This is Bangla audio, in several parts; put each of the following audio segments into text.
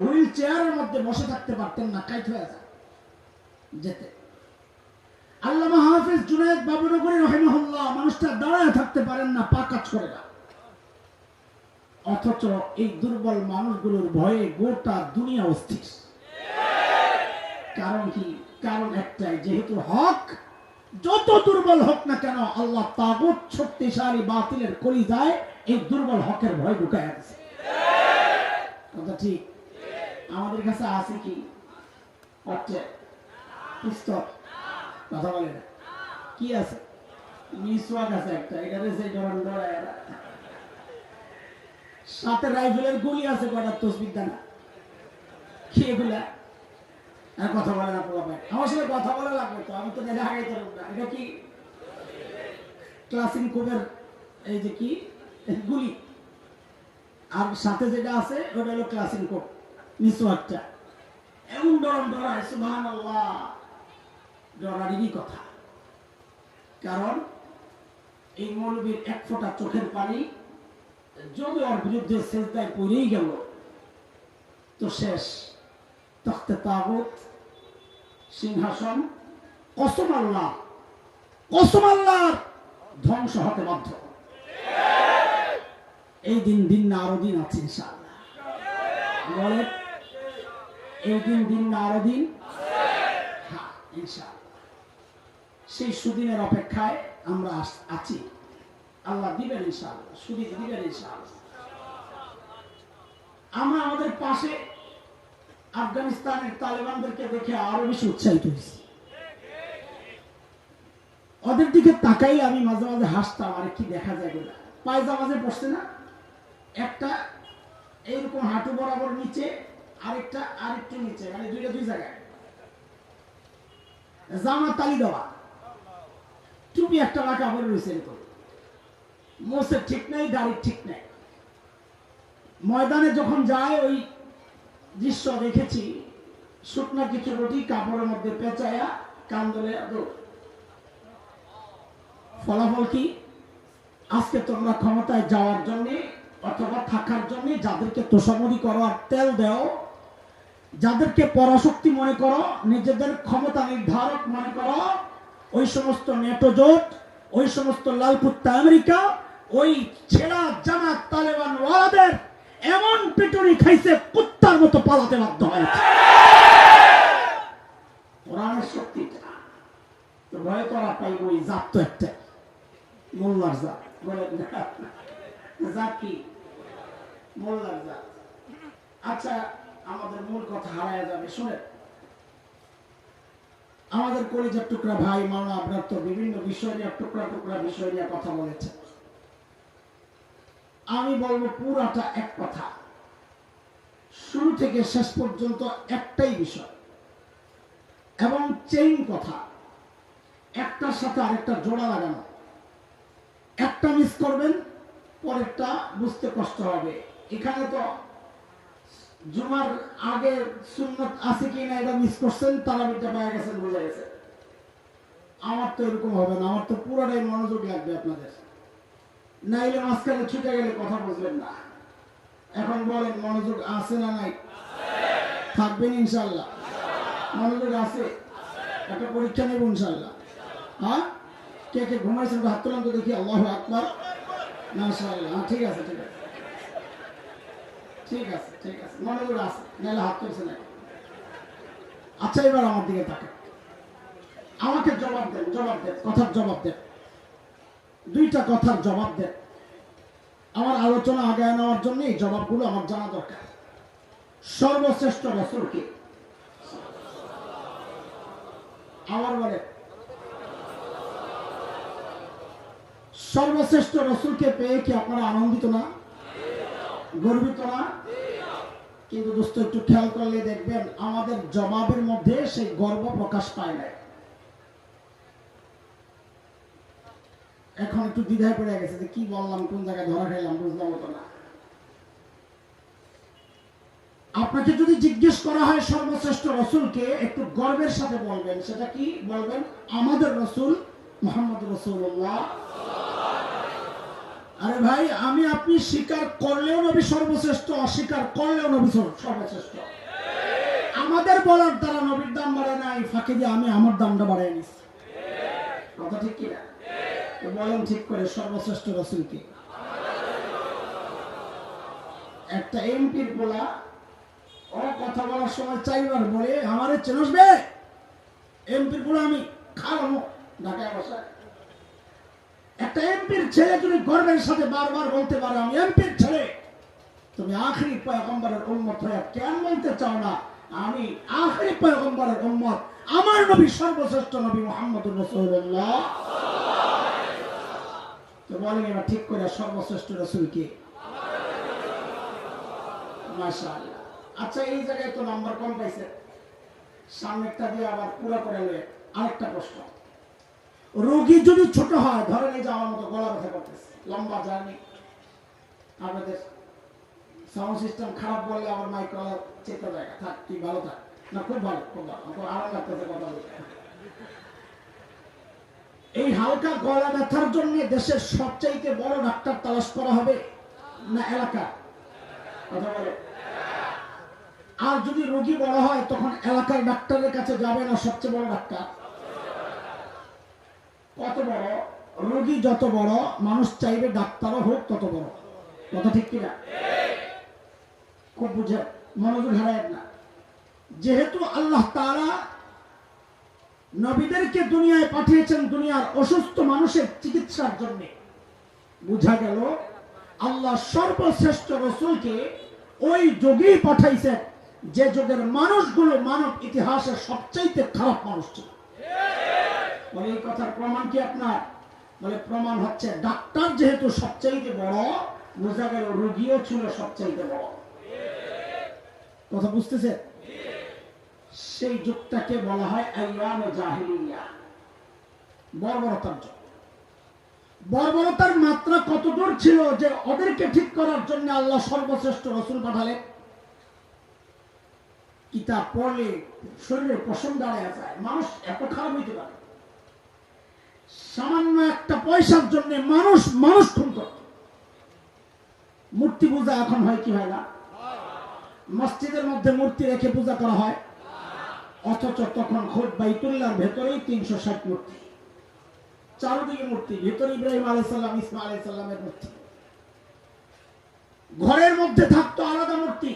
হুইল চেয়ারের মধ্যে বসে থাকতে পারতেন না, কাইট হয়ে যায়। যেতে। আল্লামা হাফিজ জুনায়দ বাবুনগরী রহিমহুল্লাহ, মানুষটা দাঁড়ায় থাকতে পারেন না, পা কাজ করে না অথচ এই দুর্বল মানুষগুলোর ভয়ে গোটা দুনিয়া অস্থির। কারণ কি? কারণ একটাই, যেহেতু হক, যত দুর্বল হোক না কেন, আল্লাহ তাগুত শক্তিশালী বাতিলের করি যায় এই দুর্বল হকের ভয় ঢুকায় আছে কথা ঠিক? আমাদের কাছে আছে কি? হচ্ছে পিস্তল কথা বলে না। কি আছে? মিসওয়াক আছে একটা, এখানে সেই ধরন। সাথে রাইফেলের গুলি আছে কটা তসবির দানা। কি এগুলা? আর কথা বলে না পোলা আমার সাথে কথা বলা লাগবে তো, আমি তো দেখে আগে তো না। এটা কি? ক্লাসিং কোবের এই যে কি? গুলি। আর সাথে যেটা আছে, ওটা হলো ক্লাসিং কোব মিসওয়াকটা এমন ডরম ডরায় আল্লাহ ডরারই কথা। কারণ এই মৌলবীর এক ফোঁটা চোখের পানি যদি ওর বিরুদ্ধে সেজদায় পড়েই গেল। তো শেষ। তখতে তাগুত, সিংহাসন, কসম আল্লাহ, কসম ধ্বংস হতে বাধ্য। এই দিন দিন না, আরও দিন আছে ইনশাআল্লাহ। এই দিন না আরও দিন? হ্যাঁ সেই সুদিনের অপেক্ষায় আমরা আছি। আল্লাহ দিবেন সুদিন দিবেন আমরা আমাদের পাশে আফগানিস্তানের তালেবানদেরকে দেখে আরও বেশি উৎসাহিত হয়েছি। ওদের দিকে তাকাই আমি মাঝে মাঝে হাসতাম, আর কি দেখা যায় গোলা পায়জামাজে বসছে না? একটা এইরকম হাঁটু বরাবর নিচে আরেকটা আরেকটু নিচে মানে দুইটা দুই জায়গায়। জামা তালি দেওয়া। টুপি একটা পরে মোসের ঠিক নেই, দাড়ির ঠিক নেই। ময়দানে যখন যায়, ওই দৃশ্য দেখেছি, শুকনা কিছু রুটি কাপড়ের মধ্যে কান ধরে ফলাফল কি? আজকে তোমরা ক্ষমতায় যাওয়ার জন্যে অথবা থাকার জন্যে যাদেরকে তোষামরি করো আর তেল দেও যাদেরকে পরাশক্তি মনে করো, নিজেদের ক্ষমতা নির্ধারক মনে করো, ওই সমস্ত নেটো জোট, ওই সমস্ত লালকুত্তা আমেরিকা, ওই ছেঁড়া জামা তালেবান ওয়ালাদের এমন পিটুনি খাইছে, কুত্তার মতো পালাতে বাধ্য হয়েছে। শক্তিটা ওই তো একটা। কি? আচ্ছা আমাদের মূল কথা হারায় যাবে শুনে আমাদের কলিজার টুকরা ভাই মাওলা আপনার তো বিভিন্ন বিষয় নিয়ে, টুকরা টুকরা বিষয় নিয়ে কথা বলেছে। আমি বলব পুরাটা এক কথা। শুরু থেকে শেষ পর্যন্ত একটাই বিষয় এবং চেইন কথা। একটার সাথে আরেকটা জোড়া লাগানো। একটা মিস করবেন, পরেরটা বুঝতে কষ্ট হবে। এখানে তো জুমার আগে সুন্নত আছে কি না এটা মিস করছেন তারাবিটা পাওয়া গেছেন বোঝা গেছে। আমার তো এরকম হবে না, আমার তো পুরোটাই মনোযোগ লাগবে আপনাদের। নাইলে মাঝখানে ছুটে গেলে কথা বুঝবেন না। এখন বলেন, মনোযোগ আছে না নাই? থাকবেন ইনশাল্লাহ মনোযোগ আছে? একটা পরীক্ষা নেব ইনশাল্লাহ হ্যাঁ? কে কে ঘুমাইছেন, হাত তোলান তো দেখি, আল্লাহ আকবার। হ্যাঁ ঠিক আছে ঠিক আছে। ঠিক আছে ঠিক আছে। মনোযোগ আছে, নাহলে হাত তুলছে না। আচ্ছা এবার আমার দিকে আমাকে জবাব দেন জবাব দেন, কথার জবাব দেন। দুইটা কথার জবাব দেন। আমার আলোচনা নেওয়ার জন্য এই জবাবগুলো আমার জানা দরকার। সর্বশ্রেষ্ঠ রসুল কে? আমার বলে সর্বশ্রেষ্ঠ রসুলকে পেয়ে কি আপনারা আনন্দিত না? গর্বিত না? কিন্তু দোস্ত, একটু খেয়াল করলে দেখবেন, আমাদের জবাবের মধ্যে সেই গর্ব প্রকাশ পায় না। এখন একটু দ্বিধায় পড়ে গেছে যে কি বললাম, কোন জায়গায় ধরা খাইলাম বুঝলাম তো না। আপনাকে যদি জিজ্ঞেস করা হয় সর্বশ্রেষ্ঠ রসুলকে, একটু গর্বের সাথে বলবেন। সেটা কি? বলবেন, আমাদের রসুল মোহাম্মদ রসুল্লাহ আরে ভাই, আমি আপনি স্বীকার করলেও নবী সর্বশ্রেষ্ঠ, অস্বীকার করলেও নবী সর্বশ্রেষ্ঠ। আমাদের বলার দ্বারা নবীর দাম বাড়ায় নাই, ফাঁকে দিয়ে আমি আমার দামটা বাড়াই নিচ্ছি কথা ঠিক কিনা? বলেন ঠিক করে, সর্বশ্রেষ্ঠ রসুলকে একটা এমপির বলা ও কথা বলার সময় চাইবার বলে, আমারে চেনসবে এমপির বলে আমি খাওয়ানো ঢাকায় বসে একটা এমপির ছেলে যদি গর্বের সাথে বারবার বলতে পারে, আমি এমপির ছেলে, তুমি আখরি পয়গম্বরের উম্মত হয়ে কেন বলতে চাও না? আমি আখরি পয়গম্বরের উম্মত। আমার নবী সর্বশ্রেষ্ঠ নবী মোহাম্মদ রসুল্লাহ তো এবার ঠিক করে সর্বশ্রেষ্ঠ রসুল কে? আচ্ছা এই জায়গায় তো নাম্বার কম পাইছে। সামনেরটা দিয়ে আবার পুরো করে নেবে। আরেকটা প্রশ্ন। রোগী যদি ছোট হয় ধরেন এই যে আমার মতো গলা ব্যথা করতেছে। লম্বা জার্নি। আপনাদের সাউন্ড সিস্টেম খারাপ বললে আমার মাইক গলা চেপে যায়, থাক, তুই ভালো থাক। না, খুব ভালো খুব ভালো। আরাম লাগতেছে কথা বলতে। এই হালকা গলা ব্যথার জন্য দেশের সবচাইতে বড় ডাক্তার তালাশ করা হবে না এলাকা? কথা বলে। আর যদি রোগী বড় হয়, তখন এলাকার ডাক্তারের কাছে যাবে না সবচেয়ে বড় ডাক্তার? কত বড়? রোগী যত বড়, মানুষ চাইবে ডাক্তারও হোক তত বড়। কথা ঠিক কিনা? খুব বুঝে, মনোযোগ হারায় না। যেহেতু আল্লাহ তারা নবীদেরকে দুনিয়ায় পাঠিয়েছেন, দুনিয়ার অসুস্থ মানুষের চিকিৎসার জন্য। বুঝা গেল, আল্লাহ সর্বশ্রেষ্ঠ রসুলকে ওই যোগেই পাঠাইছেন, যে যুগের মানুষগুলো মানব ইতিহাসের সবচাইতে খারাপ মানুষ ছিল। বলে এই কথার প্রমাণ কি আপনার? বলে, প্রমাণ হচ্ছে ডাক্তার যেহেতু সবচাইতে বড় বোঝা গেল রোগীও ছিল সবচাইতে বড়। কথা বুঝতেছে? সেই যুগটাকে বলা হয় জাহিলিয়া। বর্বরতার যুগ। বর্বরতার মাত্রা কত দূর ছিল যে ওদেরকে ঠিক করার জন্য আল্লাহ সর্বশ্রেষ্ঠ রসুল পাঠালেন? কিতাব পড়লে শরীরে পশম দাঁড়ায় যায়, মানুষ এত খারাপ হইতে পারে। সামান্য একটা পয়সার জন্য মানুষ মানুষ খুন করত মূর্তি পূজা এখন হয় কি হয় না? মসজিদের মধ্যে মূর্তি রেখে পূজা করা হয়। অথচ তখন খোদ বাইতুল্লার ভেতরেই তিনশো ষাট মূর্তি। চারদিকে মূর্তি, ভেতরে ইব্রাহিম আলাইসাল্লাম ইসমা আলাইসাল্লামের মূর্তি। ঘরের মধ্যে থাকতো আলাদা মূর্তি।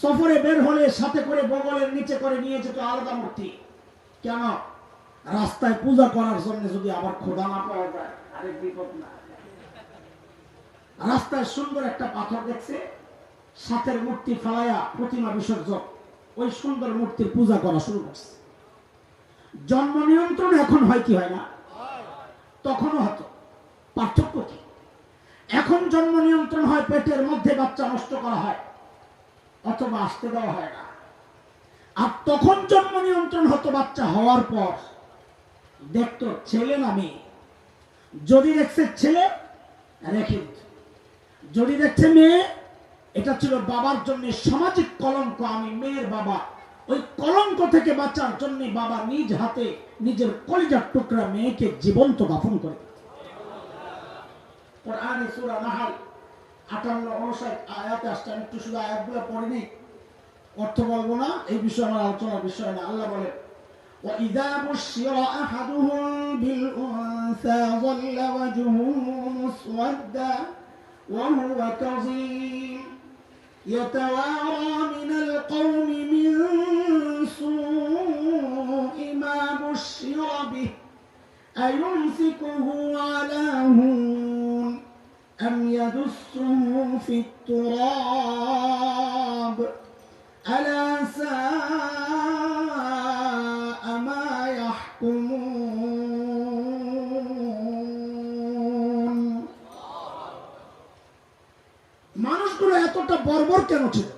সফরে বের হলে সাথে করে বগলের নিচে করে নিয়ে যেত আলাদা মূর্তি। কেন? রাস্তায় পূজা করার জন্য যদি আবার খোদা না পাওয়া যায় আরেক বিপদ না। রাস্তায় সুন্দর একটা পাথর দেখছে, সাথের মূর্তি ফালাইয়া প্রতিমা বিসর্জন, ওই সুন্দর মূর্তির পূজা করা শুরু করছে। জন্ম নিয়ন্ত্রণ এখন হয় কি হয় না? তখনও হতো। পার্থক্য কি? এখন জন্ম নিয়ন্ত্রণ হয় পেটের মধ্যে বাচ্চা নষ্ট করা হয়, অথবা আসতে দেওয়া হয় না। আর তখন জন্ম নিয়ন্ত্রণ হতো বাচ্চা হওয়ার পর দেখতো ছেলে না মেয়ে। যদি দেখছে ছেলে, রেখে দিত। যদি দেখছে মেয়ে, এটা ছিল বাবার জন্য সামাজিক কলঙ্ক, আমি মেয়ের বাবা। ওই কলঙ্ক থেকে বাঁচার জন্য বাবা নিজ হাতে নিজের কলিজার টুকরা মেয়েকে জীবন্ত দাফন করে কোরআনে সূরা নাহাল 58 59 আয়াতে আসছে। আমি একটু শুধু আয়াতগুলো পড়ে নিই অর্থ বলব না, এই বিষয়ে আমার আলোচনার বিষয় না। আল্লাহ বলে وإذا بشر أحدهم بالأنثى ظل وجهه مسودا وهو كظيم. يتوارى من القوم من سوء ما بشر به. أيمسكه على هون أم يدسه في التراب؟ ألا ساء এতটা বর্বর কেন ছিল?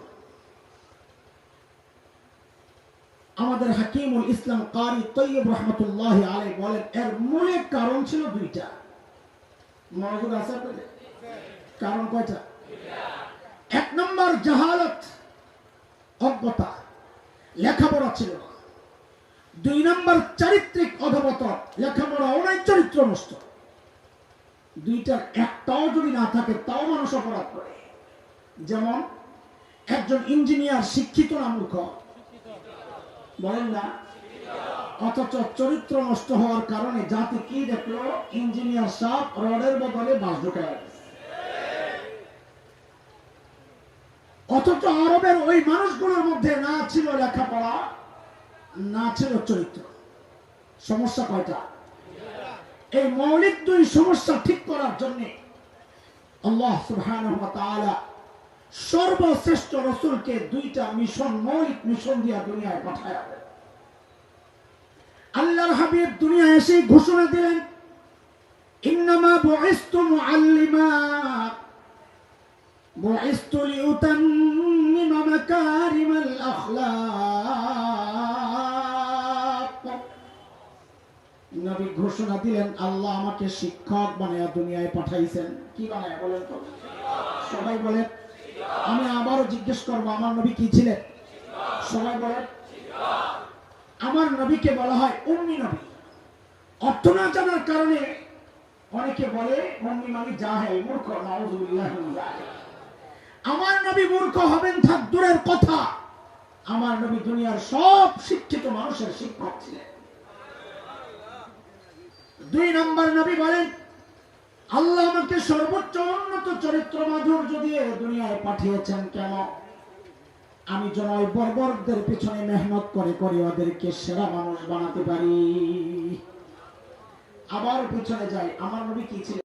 আমাদের হাকিমুল ইসলাম কারি তৈয়ব রহমতুল্লাহ আলাই বলেন, এর মূলে কারণ ছিল দুইটা। মনোযোগ আছে আপনাদের কারণ কয়টা? এক নম্বর জাহালত, অজ্ঞতা, লেখাপড়া ছিল না। দুই নম্বর চারিত্রিক অধবত লেখাপড়া অনেক চরিত্র নষ্ট। দুইটার একটাও যদি না থাকে, তাও মানুষ অপরাধ করে। যেমন একজন ইঞ্জিনিয়ার শিক্ষিত না মূর্খ? বলেন না। অথচ চরিত্র নষ্ট হওয়ার কারণে জাতি কি দেখল? ইঞ্জিনিয়ার সাহেব রডের বদলে বাস ঢুকায়। অথচ আরবের ওই মানুষগুলোর মধ্যে না ছিল লেখাপড়া, না ছিল চরিত্র। সমস্যা কয়টা? এই মৌলিক দুই সমস্যা ঠিক করার জন্য আল্লাহ তাআলা সর্বশ্রেষ্ঠ রসুলকে দুইটা মিশন, মৌলিক মিশন দিয়া দুনিয়ায় পাঠায় আল্লাহর হাবিব দুনিয়ায় এসে ঘোষণা দিলেন ঘোষণা দিলেন, আল্লাহ আমাকে শিক্ষক বানায়া দুনিয়ায় পাঠাইছেন। কি বানায় বলেন তো? সবাই বলেন আমি আবারও জিজ্ঞেস করব, আমার নবী কি ছিলেন? সবাই বলেন আমার নবীকে বলা হয় উম্মি নবী। অর্থ না জানার কারণে অনেকে বলে, উম্মি মানে জাহেল, মূর্খ, নাউজুবিল্লাহ আমার নবী মূর্খ হবেন থাক, দূরের কথা। আমার নবী দুনিয়ার সব শিক্ষিত মানুষের শিক্ষক ছিলেন। দুই নম্বর নবী বলেন আল্লাহ আমাকে সর্বোচ্চ উন্নত চরিত্র মাধুর্য দিয়ে দুনিয়ায় পাঠিয়েছেন কেন? আমি যেন ওই বর্বরদের পিছনে মেহনত করে করে ওদেরকে সেরা মানুষ বানাতে পারি। আবার পিছনে যাই। আমার নবী কি ছিলেন?